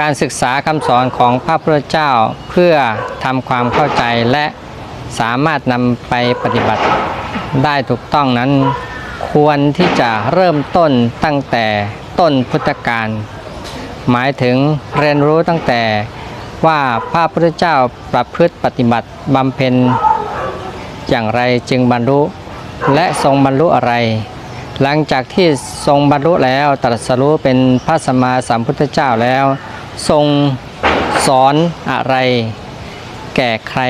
การศึกษาคำสอนของพระพุทธเจ้าเพื่อทำความเข้าใจและสามารถนำไปปฏิบัติได้ถูกต้องนั้น ควรที่จะเริ่มต้นตั้งแต่ต้นพุทธกาลหมายถึงเรียนรู้ตั้งแต่ว่าพระพุทธเจ้าประพฤติปฏิบัติบำเพ็ญอย่างไรจึงบรรลุและทรงบรรลุอะไร หลังจากที่ทรงบรรลุแล้วตรัสรู้เป็นพระสัมมาสัมพุทธเจ้าแล้ว ทรงสอนอะไร แก่ใคร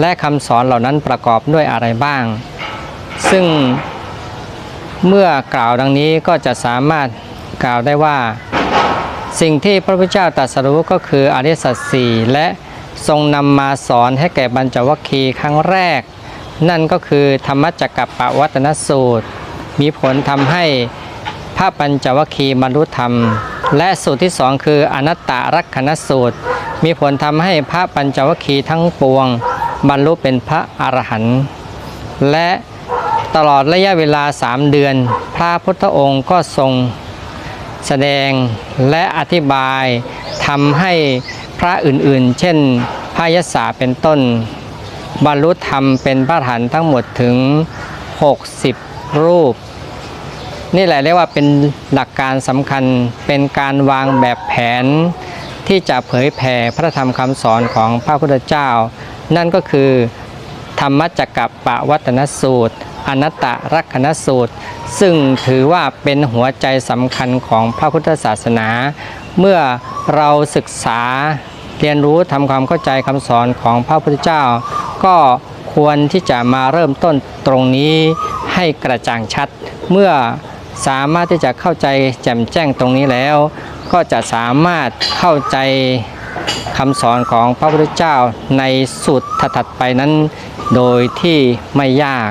และคำสอนเหล่านั้นประกอบด้วยอะไรบ้าง ซึ่งเมื่อกล่าวดังนี้ก็จะสามารถกล่าวได้ว่า สิ่งที่พระพุทธเจ้าตรัสรู้ก็คืออริยสัจสี่และทรงนำมาสอนให้แก่บรรจวัคคีครั้งแรก นั่นก็คือธรรมจักรปวัตนสูตร มีผลทำให้พระปัญจวัคคีย์บรรลุธรรม และสูตรที่สองคืออนัตตรักขณสูตร มีผลทำให้พระปัญจวัคคีย์ทั้งปวง บรรลุเป็นพระอรหันต์และตลอดระยะเวลาสามเดือน พระพุทธองค์ก็ทรงแสดงและอธิบายทำให้พระอื่นๆ เช่นพระยศาเป็นต้น บรรลุธรรมเป็นพระหันทั้งหมดถึง 60 รูป นี่แหละเรียกว่าเป็นหลักการสำคัญเป็นการวางแบบแผน ที่จะเผยแผ่พระธรรมคำสอนของพระพุทธเจ้า นั่นก็คือธรรมจักรปวัตนสูตร อนัตตรักขณสูตร ซึ่งถือว่าเป็นหัวใจสำคัญของพระพุทธศาสนา เมื่อเราศึกษาเรียนรู้ทำความเข้าใจคำสอนของพระพุทธเจ้า ก็ควรที่จะมาเริ่มต้นตรงนี้ให้กระจ่างชัด เมื่อ สามารถที่จะเข้าใจแจ่มแจ้งตรงนี้แล้ว ก็จะสามารถเข้าใจคำสอนของพระพุทธเจ้าในสุดถัดๆไปนั้น โดยที่ไม่ยาก